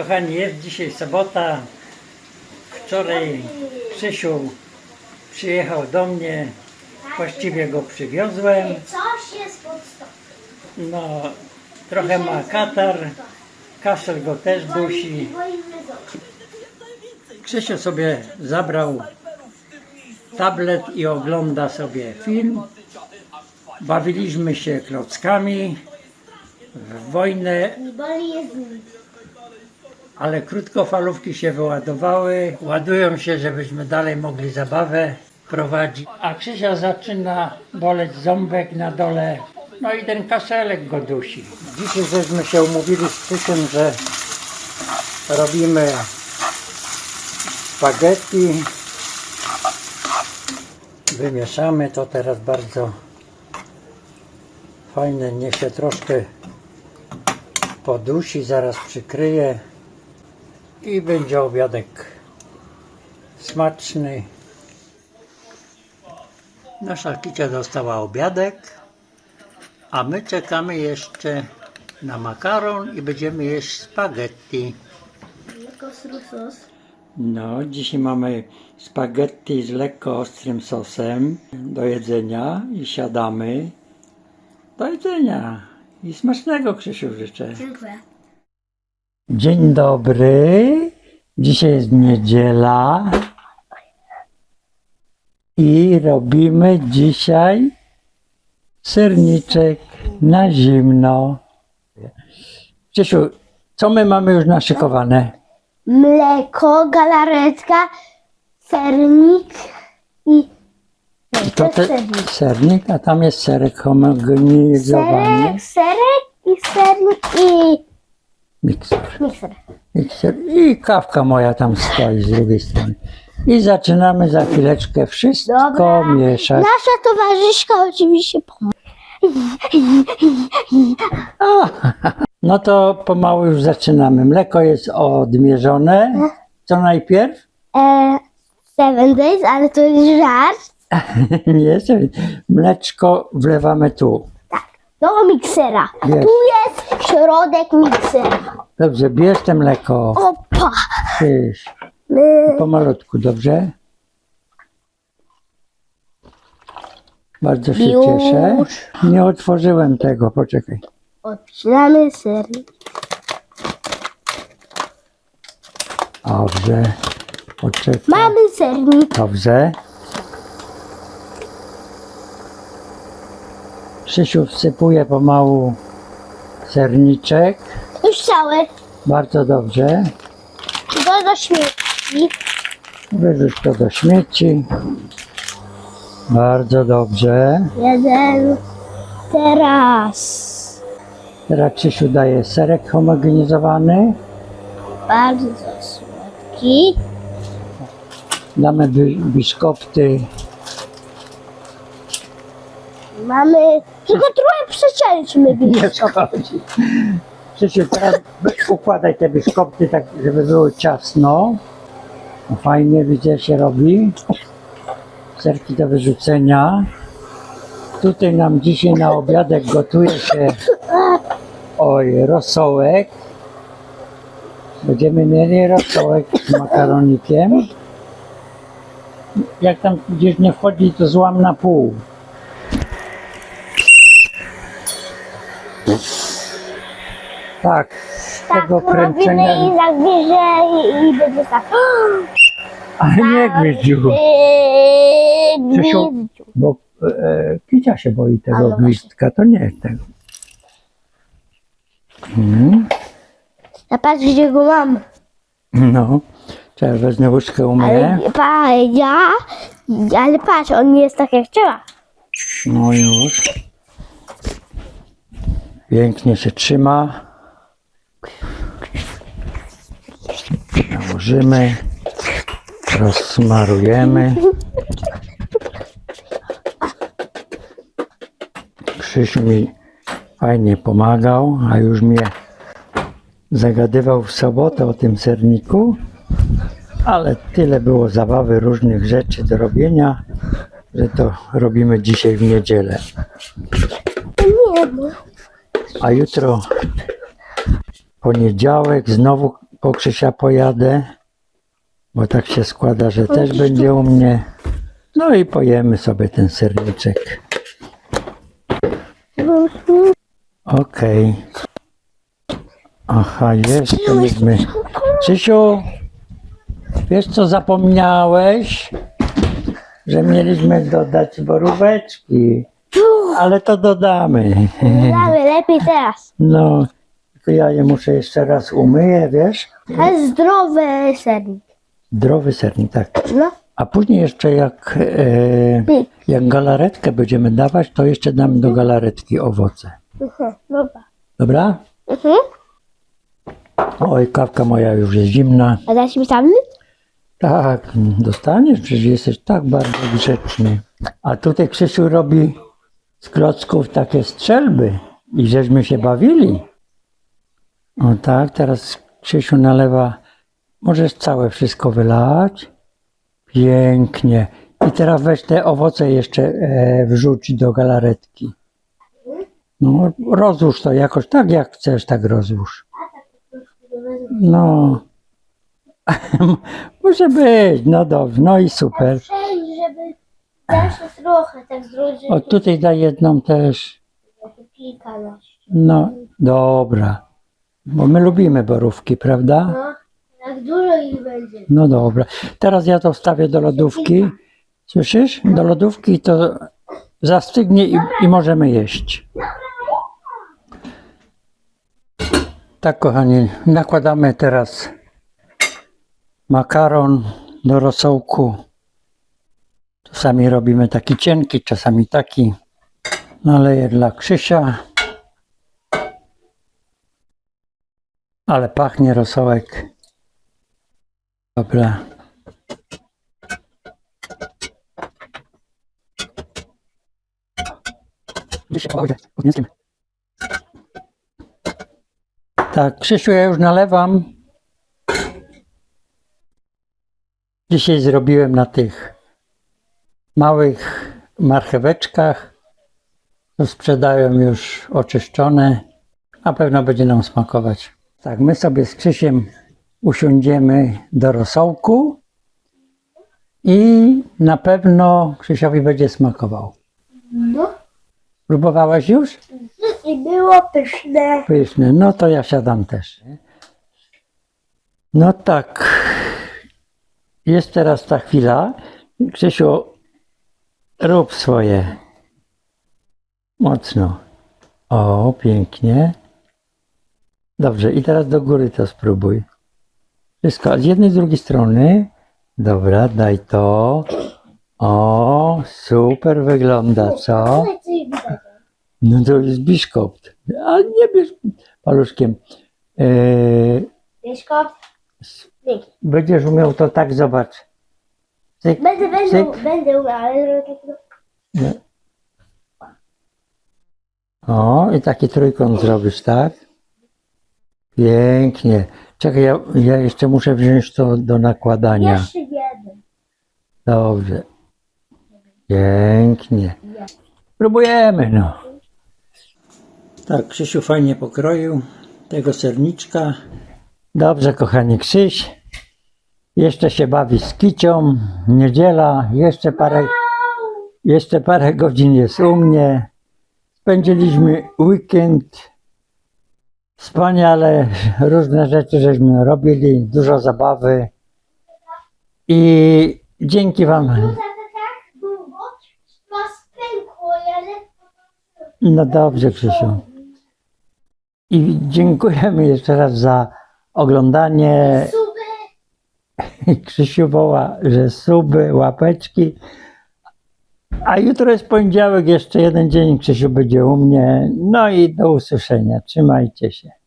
Kochani, jest dzisiaj sobota. Wczoraj Krzysiu przyjechał do mnie. Właściwie go przywiozłem. Coś jest pod. No, trochę ma katar. Kaszel go też dusi. Krzysiu sobie zabrał tablet i ogląda sobie film. Bawiliśmy się klockami w wojnę ale krótkofalówki się wyładowały, ładują się, żebyśmy dalej mogli zabawę prowadzić. A Krzysia zaczyna boleć ząbek na dole, no i ten kaszelek go dusi. Dzisiaj żeśmy się umówili z Krzysiem, że robimy spaghetti. Wymieszamy to teraz bardzo fajne, niech się troszkę podusi, zaraz przykryje i będzie obiadek smaczny. Nasza Kicia dostała obiadek, a my czekamy jeszcze na makaron i będziemy jeść spaghetti. No, dzisiaj mamy spaghetti z lekko ostrym sosem do jedzenia i siadamy do jedzenia. I smacznego Krzysiu życzę. Dziękuję. Dzień dobry. Dzisiaj jest niedziela. I robimy dzisiaj serniczek na zimno. Ciesiu, co my mamy już naszykowane? Mleko, galaretka, sernik i... I to te, sernik. sernik, a tam jest serek homogenizowany. Serek, serek i sernik i Mikser. mikser. Mikser. I kawka moja tam stoi z drugiej strony. I zaczynamy za chwileczkę wszystko Dobra. mieszać. Nasza towarzyszka oczywiście pomoże. A, no to pomału już zaczynamy. Mleko jest odmierzone. Co najpierw? E, seven days, ale to jest żart. Nie. Mleczko wlewamy tu. Do miksera. Jest. Tu jest środek miksera. Dobrze, bierz te mleko. Opa. Tyś. My Pomalutku, dobrze? Bardzo się Już. cieszę. Nie otworzyłem tego, poczekaj. odcinamy sernik. Dobrze. Poczekaj. Mamy sernik. Dobrze. Krzysiu wsypuje pomału serniczek. Już cały. Bardzo dobrze. Do, do śmieci. Wyrzuć to do śmieci. Bardzo dobrze. Jeden. Teraz. Teraz Krzysiu daje serek homogenizowany. Bardzo słodki. Damy bi- biszkopty. Mamy. Tylko trochę przecięliśmy Nie blisko. szkodzi. Krzysiu, teraz układaj te biszkopty tak, żeby było ciasno. No Fajnie widzę się robi. Serki do wyrzucenia. Tutaj nam dzisiaj na obiadek gotuje się oj, rosołek. Będziemy mieli rosołek z makaronikiem. Jak tam gdzieś nie wchodzi, to złam na pół. Tak, z Tak, tego robimy kręcenia. i tak bliżej i będzie tak. Ale nie gwiździu, Yy, Krzysiu. gwizdziu. bo e, Kicia się boi tego no gwizdka, to nie tego. Mhm. A patrz gdzie go mam. No, trzeba wezmę łyżkę umyję. Ale pa, ja. Ale patrz, on nie jest tak jak trzeba. No już. Pięknie się trzyma. Nałożymy. Rozsmarujemy. Krzysiu mi fajnie pomagał, a już mnie zagadywał w sobotę o tym serniku. Ale tyle było zabawy, różnych rzeczy do robienia, że to robimy dzisiaj w niedzielę. Nie, no. A jutro poniedziałek znowu po Krzysia pojadę, bo tak się składa, że też będzie u mnie. No i pojemy sobie ten serniczek. Okej. Aha, jeszcze mieliśmy. Krzysiu, wiesz co zapomniałeś? Że mieliśmy dodać boróweczki, ale to dodamy. Damy lepiej teraz. No, tylko ja je muszę jeszcze raz umyję, wiesz? Ale zdrowy sernik. Zdrowy sernik, tak. No. A później jeszcze jak, e, jak galaretkę będziemy dawać, to jeszcze damy do galaretki owoce. Mhm. Dobra. Dobra? Mhm. Oj, kawka moja już jest zimna. A dasz mi sam? Tak, dostaniesz, przecież jesteś tak bardzo grzeczny. A tutaj Krzysiu robi z klocków takie strzelby i żeśmy się bawili. O tak, teraz Krzysiu nalewa, możesz całe wszystko wylać. Pięknie. I teraz weź te owoce jeszcze e, wrzuć do galaretki. No, rozłóż to jakoś tak, jak chcesz, tak rozłóż. No. Może być, no dobrze, no i super. żeby też trochę tak zrobić, O tutaj daj jedną też. No, dobra. Bo my lubimy borówki, prawda? No, jak dużo ich będzie. No dobra. Teraz ja to wstawię do lodówki. Słyszysz? Do lodówki to zastygnie i, i możemy jeść. Tak, kochani, nakładamy teraz makaron do rosołku. Czasami robimy taki cienki, czasami taki. Naleję dla Krzysia. Ale pachnie rosołek. Dobra. Tak, Krzysiu, ja już nalewam. Dzisiaj zrobiłem na tych małych marcheweczkach. Sprzedają już oczyszczone. Na pewno będzie nam smakować. Tak, my sobie z Krzysiem usiądziemy do rosołku i na pewno Krzysiowi będzie smakował. No. Próbowałeś już? I było pyszne. Pyszny. No to ja siadam też. No tak. Jest teraz ta chwila. Krzysiu, rób swoje. Mocno. O, pięknie. Dobrze, i teraz do góry to spróbuj. Wszystko, z jednej, z drugiej strony. Dobra, daj to. O, super wygląda, co? No to jest biszkopt. A nie bierz paluszkiem. Yy, Mieszko? Dzięki. będziesz umiał to tak, zobacz. Cyk, Będę, będę, cyk. będę umiał, ale. O, i taki trójkąt zrobisz, tak? Pięknie. Czekaj, ja, ja jeszcze muszę wziąć to do nakładania. Jeszcze jeden. Dobrze. Pięknie. Próbujemy, no. Tak, Krzysiu fajnie pokroił tego serniczka. Dobrze, kochani Krzyś. Jeszcze się bawi z kicią. Niedziela, jeszcze parę, jeszcze parę godzin jest u mnie. Spędziliśmy weekend. Wspaniale, różne rzeczy żeśmy robili, dużo zabawy. I dzięki Wam. Tak. No dobrze, Krzysiu. I dziękujemy jeszcze raz za oglądanie. Suby. Krzysiu woła, że suby, łapeczki. A jutro jest poniedziałek, jeszcze jeden dzień Krzysiu będzie u mnie. No i do usłyszenia. Trzymajcie się.